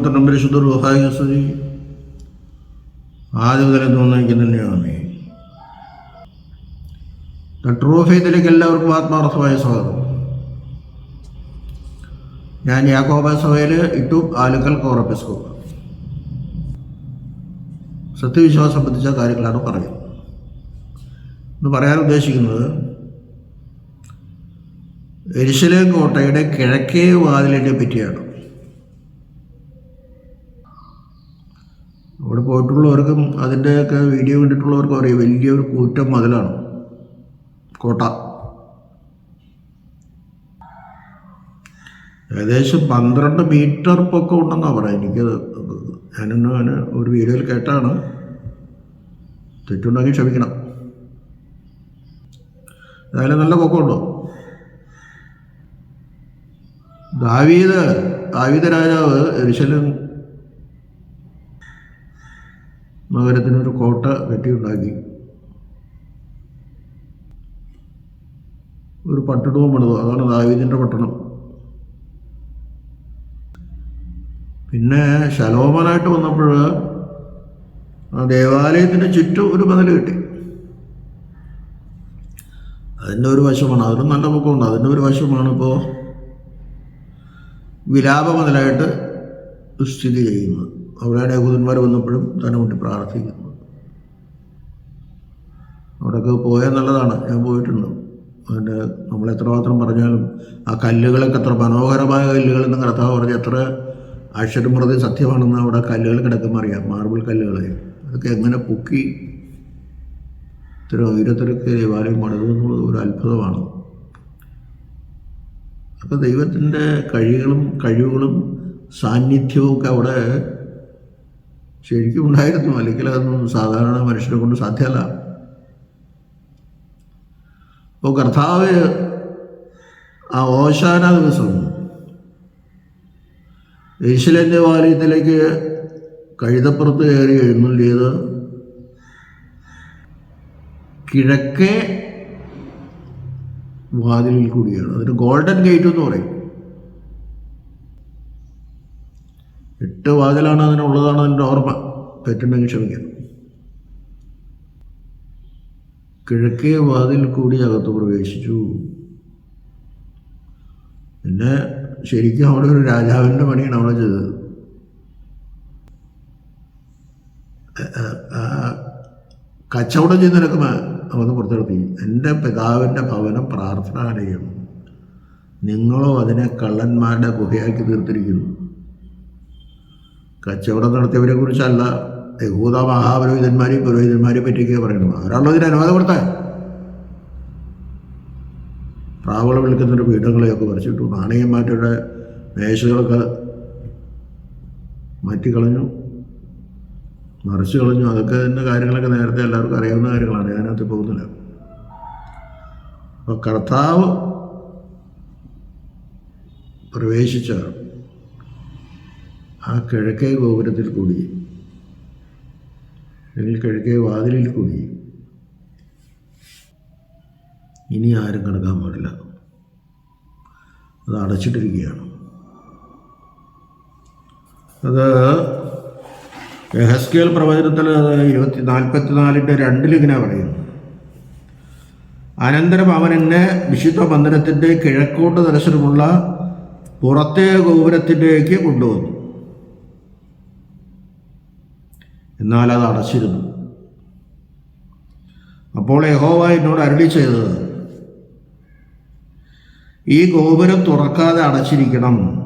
പുത്രനും പരിശുദ്ധ റുഹായ സ്തുതി. ആദ്യം തന്നെ തോന്നിക്ക് തന്നെയാണ് ട്രൂ ഫെയ്ത്തിലേക്ക് എല്ലാവർക്കും ആത്മാർത്ഥമായ സ്വാഗതം. ഞാൻ യാക്കോബ സഭയിൽ ഇട്ടു ആലുക്കൽ കോറപ്പിസ്കോപ്പ്. സത്യവിശ്വാസം സംബന്ധിച്ച കാര്യങ്ങളാണ് പറയുന്നത്. ഇന്ന് പറയാൻ ഉദ്ദേശിക്കുന്നത് എരിശലേം കോട്ടയുടെ കിഴക്കേ വാതിലിനെ പറ്റിയാണ്. അവിടെ പോയിട്ടുള്ളവർക്കും അതിന്റെയൊക്കെ വീഡിയോ കണ്ടിട്ടുള്ളവർക്കും അറിയാം വലിയൊരു കൂറ്റം മതിലാണ്. കോട്ട. ഏകദേശം പന്ത്രണ്ട് മീറ്റർ പൊക്കം ഉണ്ടെന്നാണ് പറയാം എനിക്കത് ഞാനൊന്ന് ഞാൻ ഒരു വീഡിയോയിൽ കേട്ടാണ്. തെറ്റുണ്ടെങ്കിൽ ക്ഷമിക്കണം. ഏതായാലും നല്ല പൊക്കമുണ്ടോ? ദാവീദ് ദാവീദ രാജാവ് എരിശലും നഗരത്തിനൊരു കോട്ട കെട്ടിയുണ്ടാക്കി ഒരു പട്ടണവും പണിതു. അതാണ് ദാവീദിന്റെ പട്ടണം. പിന്നെ ശലോമനായിട്ട് വന്നപ്പോൾ ആ ദേവാലയത്തിന് ചുറ്റും ഒരു ബദൽ കിട്ടി. അതിന്റെ ഒരു വശമാണ്. അതിനും നല്ല പൊക്കമുണ്ട്. അതിന്റെ ഒരു വശമാണ് ഇപ്പോൾ വിലാപ മുതലായിട്ട് സ്ഥിതി ചെയ്യുന്നത്. അവിടെയാണ് യഹൂദന്മാർ വന്നപ്പോഴും തന്നെ കൂട്ടി പ്രാർത്ഥിക്കുന്നത് അവിടെയൊക്കെ പോയാൽ നല്ലതാണ്. ഞാൻ പോയിട്ടുണ്ട്. അതിന്റെ നമ്മൾ എത്രമാത്രം പറഞ്ഞാലും ആ കല്ലുകളൊക്കെ എത്ര മനോഹരമായ കല്ലുകൾ എന്ന് കർത്താവ് പറഞ്ഞ് എത്ര അക്ഷരമൃതി സത്യമാണെന്ന് അവിടെ കല്ലുകൾ കിടക്കുമ്പോൾ അറിയാം. മാർബിൾ കല്ലുകൾ. അതൊക്കെ എങ്ങനെ പൊക്കി ഇത്ര ഉയരത്തിലൊക്കെ ദേവാലയം പണിതു എന്നുള്ളത് ഒരു അത്ഭുതമാണ്. അപ്പോൾ ദൈവത്തിന്റെ കഴികളും കഴിവുകളും സാന്നിധ്യവും ഒക്കെ അവിടെ ശരിക്കും ഉണ്ടായിരുന്നു. അല്ലെങ്കിൽ അതൊന്നും സാധാരണ മനുഷ്യരെ കൊണ്ട് സാധ്യമല്ല. അപ്പോൾ കർത്താവ് ആ ഓശാന ദിവസം ഈശ്വരന്റെ വാലയത്തിലേക്ക് കഴുതപ്പുറത്ത് കയറി എഴുന്നള്ളിയത് കിഴക്കേ വാതിലിൽ കൂടിയാണ്. അതിന് ഗോൾഡൻ ഗേറ്റ് എന്ന് പറയും. എട്ട് വാതിലാണ് അതിനുള്ളതാണ് അതിന്റെ ഓർമ്മ. തെറ്റുണ്ടെങ്കിൽ ക്ഷമിക്കാം. കിഴക്കേ വാതിൽ കൂടി അകത്ത് പ്രവേശിച്ചു. പിന്നെ ശരിക്കും അവിടെ ഒരു രാജാവിന്റെ പണിയാണ് അവിടെ ചെയ്തത്. കച്ചവടം ചെയ്യുന്നതിനൊക്കെ അവന്ന് പുറത്തെടുത്തി. എന്റെ പിതാവിന്റെ ഭവനം പ്രാർത്ഥനാലയം. നിങ്ങളോ അതിനെ കള്ളന്മാരുടെ ഗുഹയാക്കി തീർത്തിരിക്കുന്നു. കച്ചവടം നടത്തിയവരെ കുറിച്ചല്ല യഹൂദ മഹാപുരോഹിതന്മാരെയും പുരോഹിതന്മാരെയും പറ്റിയൊക്കെ പറയുന്നത്. അവരാണല്ലോ ഇതിന് അനുവാദം കൊടുത്തേ? പ്രാവള വിളിക്കുന്നൊരു പീഠങ്ങളെയൊക്കെ പറിച്ചിട്ടു നാണയന്മാരുടെ മേശകളൊക്കെ മാറ്റിക്കളഞ്ഞു മറിച്ച് കളഞ്ഞു. അതൊക്കെ തന്നെ കാര്യങ്ങളൊക്കെ നേരത്തെ എല്ലാവർക്കും അറിയാവുന്ന കാര്യങ്ങളാണ്. ഞാനകത്ത് പോകുന്നില്ല. അപ്പോൾ കർത്താവ് പ്രവേശിച്ച ആ കിഴക്കേ ഗോപുരത്തിൽ കൂടി. അല്ലെങ്കിൽ കിഴക്കേ വാതിലിൽ കൂടി. ഇനി ആരും കിടക്കാൻ പാടില്ല. അത് അടച്ചിട്ടിരിക്കുകയാണ്. അത് എഹസ്കേൽ പ്രവചനത്തിൽ ഇരുപത്തി നാൽപ്പത്തിനാലിന്റെ രണ്ടിലിങ്ങനെ പറയുന്നു. അനന്തരം അവൻ എന്നെ വിശുദ്ധ മന്ദിരത്തിന്റെ കിഴക്കോട്ട് ദർശനമുള്ള പുറത്തെ ഗോപുരത്തിലേക്ക് കൊണ്ടുവന്നു. എന്നാൽ അത് അടച്ചിരുന്നു. അപ്പോൾ യഹോവ എന്നോട് അരുളി ചെയ്തത് ഈ ഗോപുരം തുറക്കാതെ അടച്ചിരിക്കണം.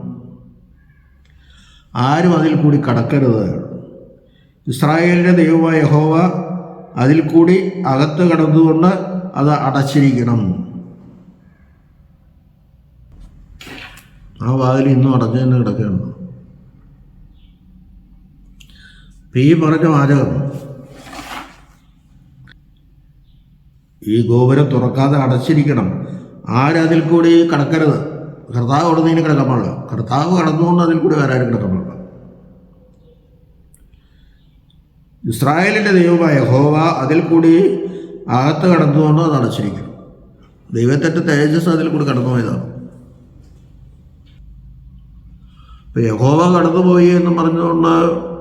ആരും അതിൽ കൂടി കടക്കരുത്. ഇസ്രായേലിന്റെ ദൈവമായ യഹോവ അതിൽ കൂടി അകത്ത് കടന്നുകൊണ്ട് അത് അടച്ചിരിക്കണം. ആ വാതിൽ ഇന്നും അടഞ്ഞു തന്നെ കിടക്കുകയാണ്. ഈ പറഞ്ഞ വാചകം. ഈ ഗോപുരം തുറക്കാതെ അടച്ചിരിക്കണം. ആരതിൽ കൂടി കടക്കരുത്? കർത്താവ് കടന്നതിന് കിടക്കാൻ പാടില്ല. കർത്താവ് കടന്നുകൊണ്ട് അതിൽ കൂടി വേറെ ആരും കിടക്കാൻ പാടില്ല. ഇസ്രായേലിന്റെ ദൈവമായ ഹോവ അതിൽ കൂടി അകത്ത് കടന്നുകൊണ്ട് അത് അടച്ചിരിക്കണം ദൈവത്തിന്റെ തേജസ് അതിൽ കൂടി കടന്നു പോയതാണ്. ഇപ്പം യഹോവ കടന്നുപോയി എന്ന് പറഞ്ഞുകൊണ്ട്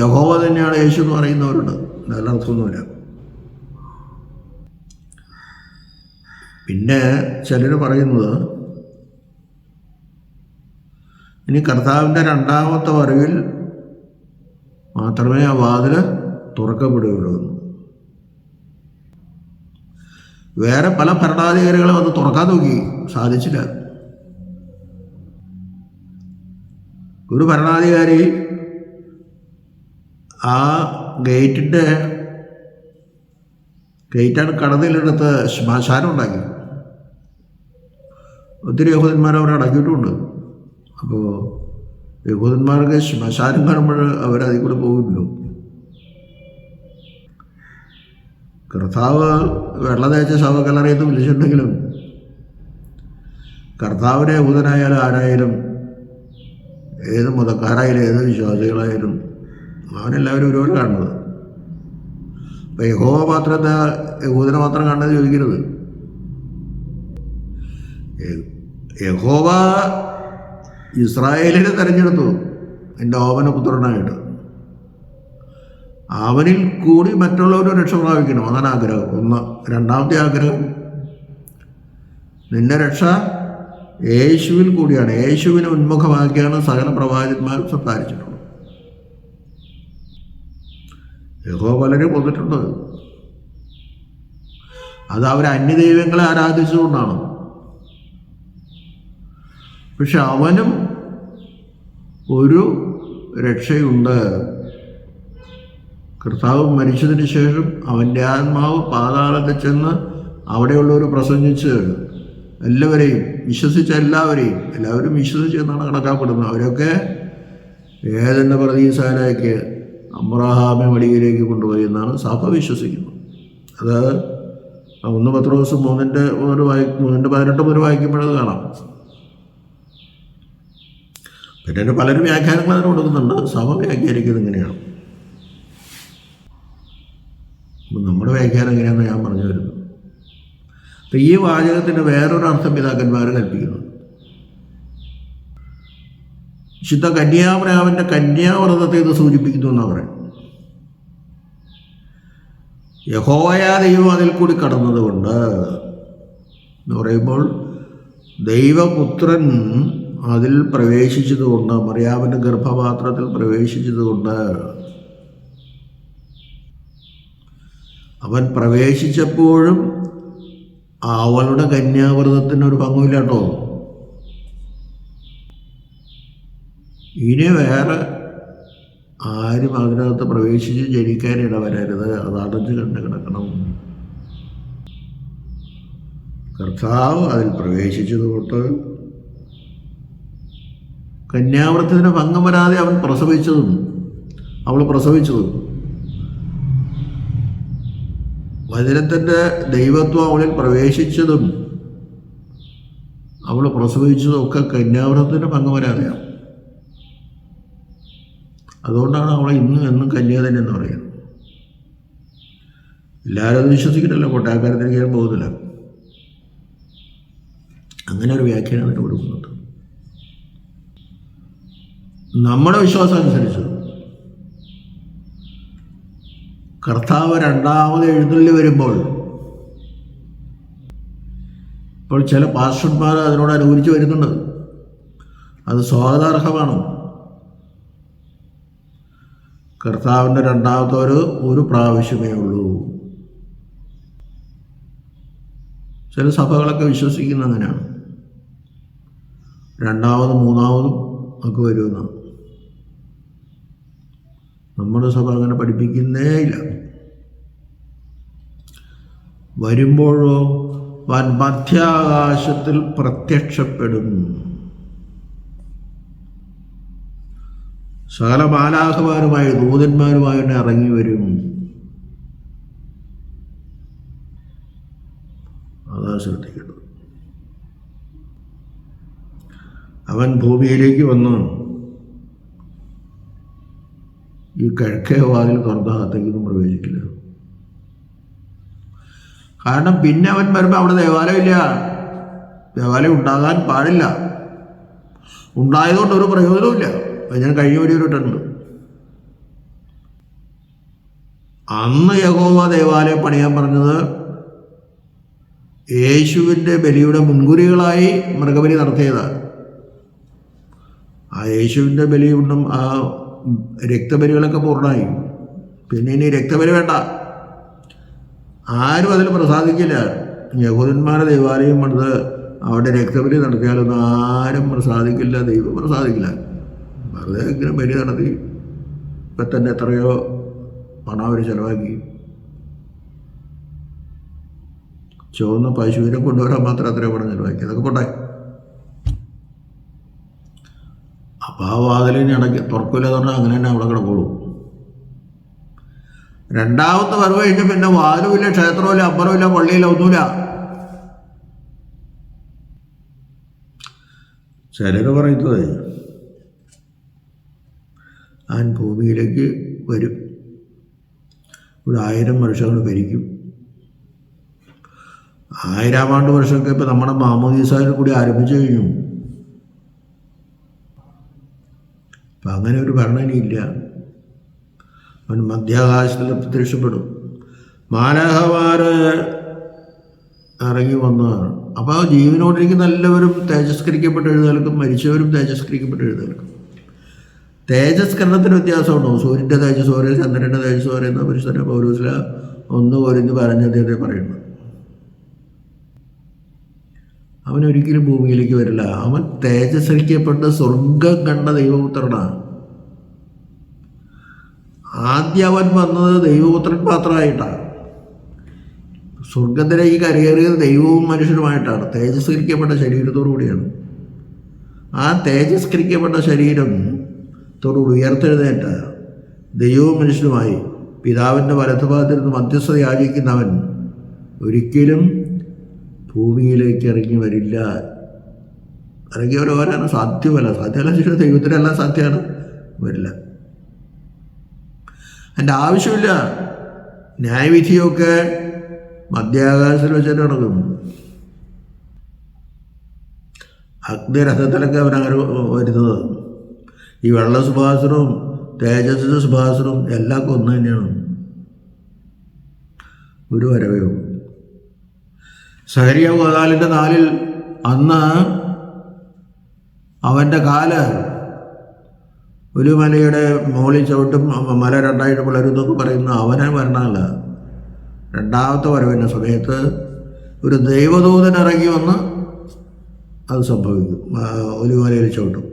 യഹോവ തന്നെയാണ് യേശു എന്ന് പറയുന്നവരുണ്ട് നല്ല അർത്ഥമൊന്നുമില്ല. പിന്നെ ചിലർ പറയുന്നത് ഇനി കർത്താവിന്റെ രണ്ടാമത്തെ വരവിൽ മാത്രമേ ആ വാതിൽ തുറക്കപ്പെടുകയുള്ളൂ വേറെ പല ഭരണാധികാരികളും അത് തുറക്കാൻ നോക്കി. സാധിച്ചില്ല. ഒരു ഭരണാധികാരി ആ ഗേറ്റിന്റെ ഗേറ്റാണ് കടന്നിലെടുത്ത് ശ്മശാനം ഉണ്ടാക്കി. ഒത്തിരി യഹൂദന്മാർ അവരെ അടക്കിയിട്ടുമുണ്ട് അപ്പോൾ യഹൂദന്മാർക്ക് ശ്മശാനം കാണുമ്പോൾ അവരതിൽ കൂടെ പോകില്ലല്ലോ കർത്താവ് വെള്ള തേച്ച ശവകലറിയെന്ന് വിളിച്ചിട്ടുണ്ടെങ്കിലും കർത്താവിനെ യഹൂദനായാലും ആരായാലും ഏത് മതക്കാരായാലും ഏത് വിശ്വാസികളായാലും അവനെല്ലാവരും ഒരുപോലെ കാണുന്നത്. അപ്പം യഹോവ മാത്രം എന്താ യഹൂദനെ മാത്രം കാണുന്നത് ചോദിക്കരുത്. യഹോവ ഇസ്രായേലിനെ തെരഞ്ഞെടുത്തു എന്റെ ഓമന പുത്രനായിട്ട്. അവനിൽ കൂടി മറ്റുള്ളവർ രക്ഷ പ്രാപിക്കണം അതാണ് ആഗ്രഹം. ഒന്ന് രണ്ടാമത്തെ ആഗ്രഹം നിന്റെ രക്ഷ യേശുവിൽ കൂടിയാണ്. യേശുവിനെ ഉന്മുഖമാക്കിയാണ് സകല പ്രവാചകന്മാരും സംസാരിച്ചിട്ടുള്ളത്. യഹോ പലരും വന്നിട്ടുണ്ട്. അത് അവർ അന്യദൈവങ്ങളെ ആരാധിച്ചുകൊണ്ടാണ് പക്ഷെ അവനും ഒരു രക്ഷയുണ്ട്. കർത്താവ് മരിച്ചതിന് ശേഷം അവന്റെ ആത്മാവ് പാതാളത്തിൽ ചെന്ന് അവിടെയുള്ളവർ പ്രസംഗിച്ച് എല്ലാവരെയും വിശ്വസിച്ച എല്ലാവരെയും എല്ലാവരും വിശ്വസിച്ചെന്നാണ് കണക്കാക്കപ്പെടുന്നത്. അവരൊക്കെ ഏതെന്ന പ്രതീസാലേക്ക് അബ്രഹാമെ വടിയിലേക്ക് കൊണ്ടുപോയി എന്നാണ് സഭ വിശ്വസിക്കുന്നത്. അത് ഒന്ന് പത്ത് ദിവസം മൂന്നിന്റെ ഒരു വായി മൂന്നിന്റെ പതിനെട്ട് മുതൽ വായിക്കുമ്പോഴത് കാണാം. പിന്നെ പലരും വ്യാഖ്യാനങ്ങൾ അതിന് കൊടുക്കുന്നുണ്ട്. സഭ വ്യാഖ്യാനിക്കുന്നത് ഇങ്ങനെയാണ്. നമ്മുടെ വ്യാഖ്യാനം എങ്ങനെയാണെന്ന് ഞാൻ പറഞ്ഞു വരുന്നു അപ്പം ഈ വാചകത്തിന്റെ വേറൊരു അർത്ഥം പിതാക്കന്മാർ കൽപ്പിക്കുന്നു. വിശുദ്ധ കന്യാപ്രാവന്റെ കന്യാവ്രതത്തെ ഇത് സൂചിപ്പിക്കുന്നു എന്നാണ് പറയുന്നത്. യഹോവയാ ദൈവം അതിൽ കൂടി കടന്നതുകൊണ്ട് എന്ന് പറയുമ്പോൾ ദൈവപുത്രൻ അതിൽ പ്രവേശിച്ചതുകൊണ്ട് മറിയാവിന്റെ ഗർഭപാത്രത്തിൽ പ്രവേശിച്ചതുകൊണ്ട് അവൻ പ്രവേശിച്ചപ്പോഴും അവളുടെ കന്യാവ്രതത്തിന് ഒരു പങ്കുമില്ല കേട്ടോ ഇനി വേറെ ആരും അതിനകത്ത് പ്രവേശിച്ച് ജനിക്കാൻ ഇടവരരുത്. അത് അടഞ്ഞു കണ്ട് കിടക്കണം. കർത്താവ് അതിൽ പ്രവേശിച്ചതുകൊണ്ട് കന്യാവൃത്തത്തിന് ഭംഗം വരാതെ അവൻ പ്രസവിച്ചതും അവൾ പ്രസവിച്ചതും. വചനത്തിന്റെ ദൈവത്വം അവളിൽ പ്രവേശിച്ചതും അവൾ പ്രസവിച്ചതും ഒക്കെ കന്യാവൃത്തത്തിന് ഭംഗം വരാതെയാണ്. അതുകൊണ്ടാണ് അവളെ ഇന്നും എന്നും കന്യാതൻ എന്ന് പറയുന്നത്. എല്ലാവരും അത് വിശ്വസിക്കണല്ലോ കൊട്ടാരക്കാരത്തിന് കയറാൻ പോകുന്നില്ല. അങ്ങനെ ഒരു വ്യാഖ്യാനം അതിന് കൊടുക്കുന്നുണ്ട്. നമ്മുടെ വിശ്വാസം അനുസരിച്ച് കർത്താവ് രണ്ടാമത് എഴുന്നള്ളി വരുമ്പോൾ ഇപ്പോൾ ചില പാസ്റ്റർമാർ അതിനോട് അനുകൂലിച്ച് വരുന്നുണ്ട്. അത് സ്വാഗതാർഹമാണ്. കർത്താവിന്റെ രണ്ടാമത്തെ ഒരു ഒരു പ്രാവശ്യമേ ഉള്ളൂ. ചില സഭകളൊക്കെ വിശ്വസിക്കുന്ന അങ്ങനെയാണ്. രണ്ടാമതും മൂന്നാമതും ഒക്കെ വരുമെന്നാണ് നമ്മുടെ സഭ അങ്ങനെ പഠിപ്പിക്കുന്നേ ഇല്ല. വരുമ്പോഴോ വൻ മധ്യാകാശത്തിൽ പ്രത്യക്ഷപ്പെടും. സകല ബാലാഹമാരുമായ തന്നെ ഇറങ്ങി വരും. അതാ ശ്രദ്ധിക്കേണ്ടത്. അവൻ ഭൂമിയിലേക്ക് വന്ന് ഈ കിഴക്കേ വാതിൽ തുറന്നകത്തേക്കൊന്നും പ്രവേശിക്കില്ല. കാരണം പിന്നെ അവൻ വരുമ്പോൾ അവിടെ ദേവാലയമില്ല ദേവാലയം ഉണ്ടാകാൻ പാടില്ല. ഉണ്ടായതുകൊണ്ട് ഒരു പ്രയോജനവുമില്ല അത് ഞാൻ കഴിഞ്ഞ വരിയിട്ടുണ്ട് അന്ന് യഹോവ ദേവാലയം പണിയാൻ പറഞ്ഞത് യേശുവിന്റെ ബലിയുടെ മുൻകുരികളായി മൃഗബലി നടത്തിയതാണ്. ആ യേശുവിന്റെ ബലി കൊണ്ടും ആ രക്തബലികളൊക്കെ പൂർണമായി. പിന്നെ ഇനി രക്തബലി വേണ്ട. ആരും അതിൽ പ്രസാദിക്കില്ല. യഹൂദന്മാരുടെ ദേവാലയം പണിത് അവിടെ രക്തബലി നടത്തിയാലൊന്നും ആരും പ്രസാദിക്കില്ല ദൈവം പ്രസാദിക്കില്ല. വെറുതെ ഇങ്ങനെ ബലി നടത്തി ഇപ്പം തന്നെ എത്രയോ പണം അവർ ചിലവാക്കി. ചുവന്ന പശുവിനെ കൊണ്ടുവരാൻ മാത്രം അത്രയോ പണം ചിലവാക്കി. അതൊക്കെ പോട്ടെ. അപ്പോൾ ആ വാതിലിന് ഇടയ്ക്ക് തുറക്കില്ല എന്ന് പറഞ്ഞാൽ അങ്ങനെ തന്നെ അവിടെ കിടക്കുള്ളൂ. രണ്ടാമത്തെ വരവ് കഴിഞ്ഞ പിന്നെ വാലുമില്ല ക്ഷേത്രമില്ല അമ്പലമില്ല പള്ളിയില്ല ഒന്നുമില്ല. ചിലർ പറയുന്നത് ആൻ ഭൂമിയിലേക്ക് വരും. ഒരു ആയിരം വർഷങ്ങൾ ഭരിക്കും. ആയിരം ആണ്ട് വർഷമൊക്കെ ഇപ്പം നമ്മുടെ മാമോദീസായിൽ കൂടി ആരംഭിച്ചു കഴിഞ്ഞു. അപ്പം അങ്ങനെ ഒരു ഭരണനയില്ല അവൻ മധ്യാകാശത്തിൽ പ്രത്യക്ഷപ്പെടും. മാലാഹമാര് ഇറങ്ങി വന്നതാണ് അപ്പോൾ ജീവനോടിരിക്കുന്ന എല്ലാവരും തേജസ്കരിക്കപ്പെട്ട് എഴുന്നേൽക്കും മരിച്ചവരും തേജസ്കരിക്കപ്പെട്ട് എഴുന്നേൽക്കും. തേജസ്കരണത്തിന് വ്യത്യാസമുണ്ടോ? സൂര്യന്റെ തേജസ് ഓരോ ചന്ദ്രന്റെ തേജസ് ഓരോ എന്ന പുരുഷനെ പൗരൂസില ഒന്ന് ഓരോന്ന് പറഞ്ഞ അദ്ദേഹത്തെ പറയുന്നു. അവൻ ഒരിക്കലും ഭൂമിയിലേക്ക് വരില്ല. അവൻ തേജസ്സരിക്കപ്പെട്ട് സ്വർഗം കണ്ട ദൈവപുത്രനാണ്. ആദ്യം അവൻ വന്നത് ദൈവപുത്രൻ മാത്രമായിട്ടാണ്. സ്വർഗത്തിലേക്ക് കരയേറിയത് ദൈവവും മനുഷ്യരുമായിട്ടാണ് തേജസ്കരിക്കപ്പെട്ട ശരീരത്തോടു കൂടിയാണ് ആ തേജസ്കരിക്കപ്പെട്ട ശരീരം ത്തോടുകൂടി ഉയർത്തെഴുന്നേറ്റ് ദൈവവും മനുഷ്യനുമായി പിതാവിന്റെ വലത്തുഭാഗത്തിരുന്ന് മധ്യസ്ഥത യാചിക്കുന്നവൻ ഒരിക്കലും ഭൂമിയിലേക്ക് ഇറങ്ങി വരില്ല. ഇറങ്ങി അവർ വരാൻ സാധ്യമല്ല. സാധ്യമല്ല ശരി ദൈവത്തിനെല്ലാം സാധ്യമാണ്. വരില്ല. എന്റെ ആവശ്യമില്ല. ന്യായവിധിയൊക്കെ മധ്യാകാശത്തിൽ വെച്ചിട്ട് നടക്കും. അഗ്നിരഥത്തിലൊക്കെ അവനങ്ങനെ വരുന്നത്. ഈ വെള്ള സുഭാസനവും തേജസ്സിന്റെ സുഭാസനവും എല്ലാം ഒന്ന് തന്നെയാണ്. ഒരു വരവേ സഹരിയ ഗോതാലിന്റെ നാലിൽ അന്ന് അവന്റെ കാൽ ഒരു മലയുടെ മുകളിൽ ചവിട്ടും മല രണ്ടായിട്ട് വളരുന്നൊക്കെ പറയുന്ന അവനെ വരണമല്ല രണ്ടാമത്തെ വരവിന്റെ സമയത്ത് ഒരു ദൈവദൂതൻ ഇറങ്ങി വന്ന് അത് സംഭവിക്കും. ഒരു മലയിൽ ചവിട്ടും.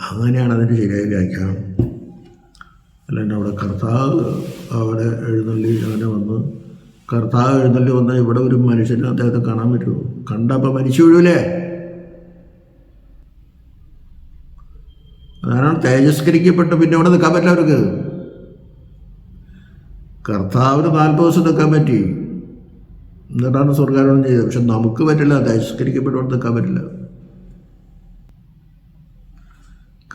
അങ്ങനെയാണ് അതിന്റെ ശരിയായ വ്യാഖ്യാനം. അല്ലാണ്ട് അവിടെ കർത്താവ് അവിടെ എഴുന്നള്ളി അങ്ങനെ വന്ന് കർത്താവ് എഴുന്നള്ളി വന്ന ഇവിടെ ഒരു മനുഷ്യന് അദ്ദേഹത്തെ കാണാൻ പറ്റുമോ? കണ്ടപ്പോൾ മരിച്ചു വീഴൂലേ? അതാണ് തേജസ്കരിക്കപ്പെട്ട് പിന്നെ അവിടെ നിൽക്കാൻ പറ്റില്ല അവർക്ക്? കർത്താവിന് നാൽപ്പത് ദിവസം നിൽക്കാൻ പറ്റി. എന്നിട്ടാണ് സ്വർഗാരോഹണം ചെയ്തത്. പക്ഷെ നമുക്ക് പറ്റില്ല തേജസ്കരിക്കപ്പെട്ടവിടെ നിൽക്കാൻ പറ്റില്ല.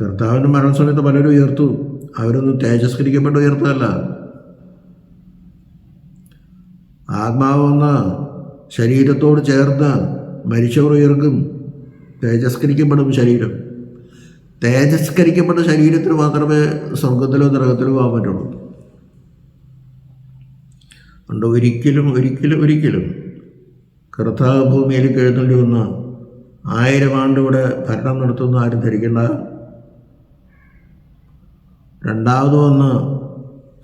കർത്താവിന്റെ മരണസമയത്ത് പലരും ഉയർത്തു. അവരൊന്നും തേജസ്കരിക്കപ്പെട്ട് ഉയർത്തതല്ല. ആത്മാവ് വന്ന് ശരീരത്തോട് ചേർന്ന് മരിച്ചവർ ഉയർക്കും. തേജസ്കരിക്കപ്പെടും ശരീരം. തേജസ്കരിക്കപ്പെട്ട ശരീരത്തിന് മാത്രമേ സ്വർഗത്തിലോ നരകത്തിലോ പോകാൻ പറ്റുള്ളൂ. അതുകൊണ്ട് ഒരിക്കലും ഒരിക്കലും ഒരിക്കലും കർത്താവ് ഭൂമിയിലേക്ക് എഴുന്നള്ളി വന്ന ആയിരം ആണ്ടിവിടെ ഭരണം നടത്തുന്ന ആരും ധരിക്കേണ്ട രണ്ടാമത് വന്ന്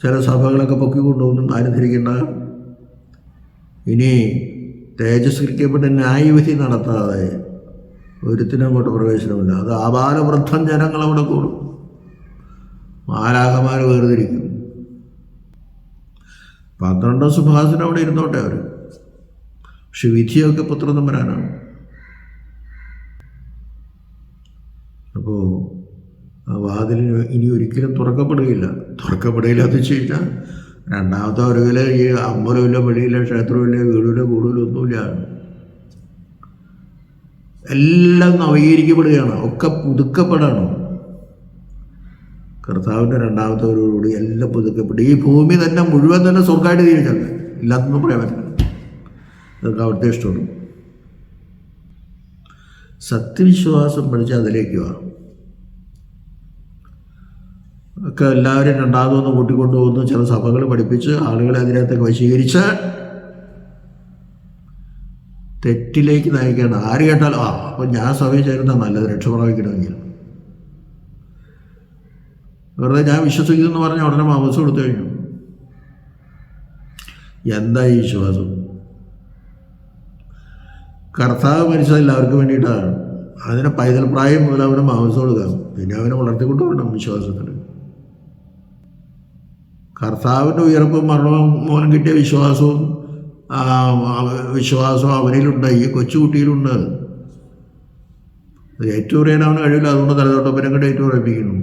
ചില സഭകളൊക്കെ പൊക്കിക്കൊണ്ടുവന്നും ആരും ധരിക്കേണ്ട ഇനി തേജസ്കരിക്കപ്പെട്ട ന്യായവിധി നടത്താതെ ഒരുത്തിനും അങ്ങോട്ട് പ്രവേശനമില്ല. അത് ആപാലവൃദ്ധം ജനങ്ങൾ അവിടെ കൂടും. മാലാകമാർ വേർതിരിക്കും. പന്ത്രണ്ട് സുഭാസനം അവിടെ ഇരുന്നോട്ടെ അവർ പക്ഷെ വിധിയൊക്കെ പുത്രതമ്പരാനാണ് അപ്പോൾ ആ വാതിലിന് ഇനി ഒരിക്കലും തുറക്കപ്പെടുകയില്ല. തുറക്കപ്പെടുകയില്ല എന്ന് വെച്ച് കഴിഞ്ഞാൽ രണ്ടാമത്തെ ഈ അമ്പലമില്ല പള്ളിയില്ല ക്ഷേത്രമില്ല വീടില്ല കൂടുതലും ഒന്നുമില്ല എല്ലാം നവീകരിക്കപ്പെടുകയാണ്. ഒക്കെ പുതുക്കപ്പെടാണ്. കർത്താവിന്റെ രണ്ടാമത്തെ കൂടി എല്ലാം പുതുക്കപ്പെട്ടു ഈ ഭൂമി തന്നെ മുഴുവൻ തന്നെ സ്വർഗമായിട്ട് തീരുന്നല്ല. ഇല്ലാത്തൊന്നും പറയാൻ പറ്റില്ല. അതൊക്കെ അവിടുത്തെ ഇഷ്ടമാണ്. സത്യവിശ്വാസം പഠിച്ച് അതിലേക്ക് വാ. ഒക്കെ എല്ലാവരും രണ്ടാമതൊന്ന് കൂട്ടിക്കൊണ്ടുപോകുന്നു ചില സഭകൾ പഠിപ്പിച്ച് ആളുകളെ അതിനകത്തേക്ക് വശീകരിച്ച് തെറ്റിലേക്ക് നയിക്കേണ്ട. ആര് കേട്ടാലും ആ അപ്പം ഞാൻ സഭയിൽ ചേരുന്ന നല്ലത് രക്ഷപ്രാപിക്കണമെങ്കിൽ വെറുതെ ഞാൻ വിശ്വസിക്കുന്നു പറഞ്ഞ ഉടനെ മാമസം കൊടുത്തു കഴിഞ്ഞു. എന്താ ഈ വിശ്വാസം? കർത്താവ് മരിച്ചത് എല്ലാവർക്കും വേണ്ടിയിട്ടാണ്. അതിന് പൈതൽ പ്രായം മുതൽ അവന് മാംസം കൊടുക്കാം പിന്നെ അവനെ വളർത്തിക്കൊണ്ടു വേണം വിശ്വാസത്തിൽ കർത്താവിന്റെ ഉയർപ്പും മരണവും മോനം കിട്ടിയ വിശ്വാസവും വിശ്വാസവും അവനിലുണ്ട് ഈ കൊച്ചുകുട്ടിയിലുണ്ട് അത് ഏറ്റവും പറയാൻ അവന് കഴിയില്ല അതുകൊണ്ട് തലതൊട്ടപ്പനെ കൂടെ ഏറ്റവും ഉറപ്പിക്കുന്നു.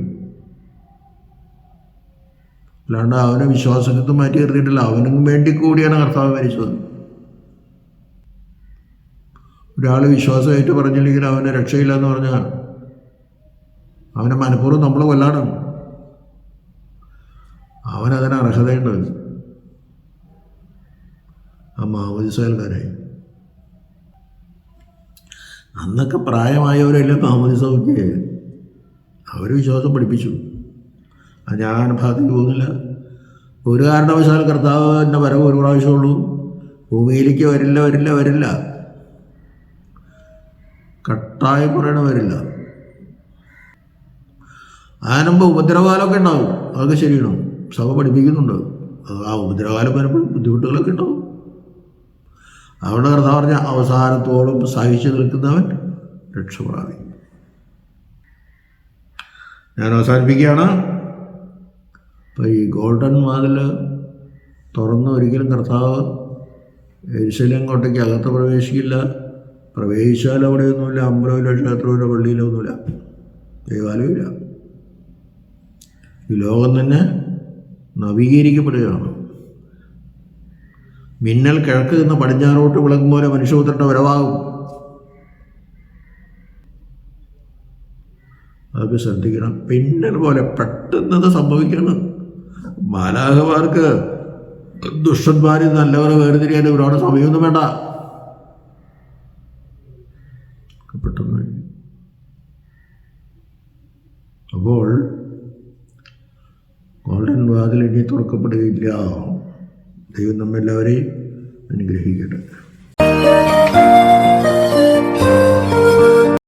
അല്ലാണ്ട് അവനെ വിശ്വാസത്തിൽ മാറ്റി നിർത്തിയിട്ടില്ല. അവനും വേണ്ടി കൂടിയാണ് കർത്താവ് മരിച്ചത്. ഒരാൾ വിശ്വാസമായിട്ട് പറഞ്ഞില്ലെങ്കിൽ അവന് രക്ഷയില്ല എന്ന് പറഞ്ഞാൽ അവനെ മനഃപൂർവം നമ്മൾ കൊല്ലാണം. അവനതിന് അർഹതയുണ്ട്? ആ മാമോദിസകാരായി അന്നൊക്കെ പ്രായമായവരെല്ലാം മാമോദിസമൊക്കെ അവർ വിശ്വാസം പഠിപ്പിച്ചു. ഞാൻ ഭാഗത്തേക്ക് പോകുന്നില്ല. ഒരു കാരണവശാൽ കർത്താവിന്റെ വരവ് ഒരു പ്രാവശ്യമുള്ളൂ ഭൂമിയിലേക്ക് വരില്ല വരില്ല വരില്ല. കട്ടായി പറയണ വരില്ല. അതിനുമ്പ് ഉപദ്രവകാലമൊക്കെ ഉണ്ടാവും. അതൊക്കെ ശരിയാണോ? സഭ പഠിപ്പിക്കുന്നുണ്ട്. ആ ഉപദ്രവകാലം വരുമ്പോൾ ബുദ്ധിമുട്ടുകളൊക്കെ ഉണ്ടാവും. അവിടെ കർത്താവ് പറഞ്ഞ അവസാനത്തോളം സഹിച്ചു നിൽക്കുന്നവൻ രക്ഷപ്രാപിക്കും. ഞാൻ അവസാനിപ്പിക്കുകയാണ്. അപ്പോൾ ഈ ഗോൾഡൻ വാതിൽ തുറന്ന് ഒരിക്കലും കർത്താവ് എരിശലം കോട്ടയ്ക്ക് അകത്ത് പ്രവേശിക്കില്ല. പ്രവേശിച്ചാൽ അവിടെയൊന്നുമില്ല. അമ്പലമില്ല ക്ഷേത്രമില്ല പള്ളിയിലോ ഒന്നുമില്ല ദേവാലയമില്ല ഈ ലോകം തന്നെ നവീകരിക്കപ്പെടുകയാണ്. മിന്നൽ കിഴക്ക് നിന്ന് പടിഞ്ഞാറോട്ട് വിളക്കും പോലെ മനുഷ്യപുത്രന്റെ വരവാകും. അതൊക്കെ ശ്രദ്ധിക്കണം. പിന്നൽ പോലെ പെട്ടെന്നത് സംഭവിക്കണം. മാലാഹമാർക്ക് ദുഷ്ടന്മാരിൽ നല്ലവരെ വേർതിരിയാൻ ഒരുപാട് സമയമൊന്നും വേണ്ട. പെട്ടെന്ന്. അപ്പോൾ ഗോൾഡൻ വാതിൽ ഇനി തുറക്കപ്പെടുകയില്ല. ദൈവം നമ്മെല്ലാവരെയും അനുഗ്രഹിക്കട്ടെ.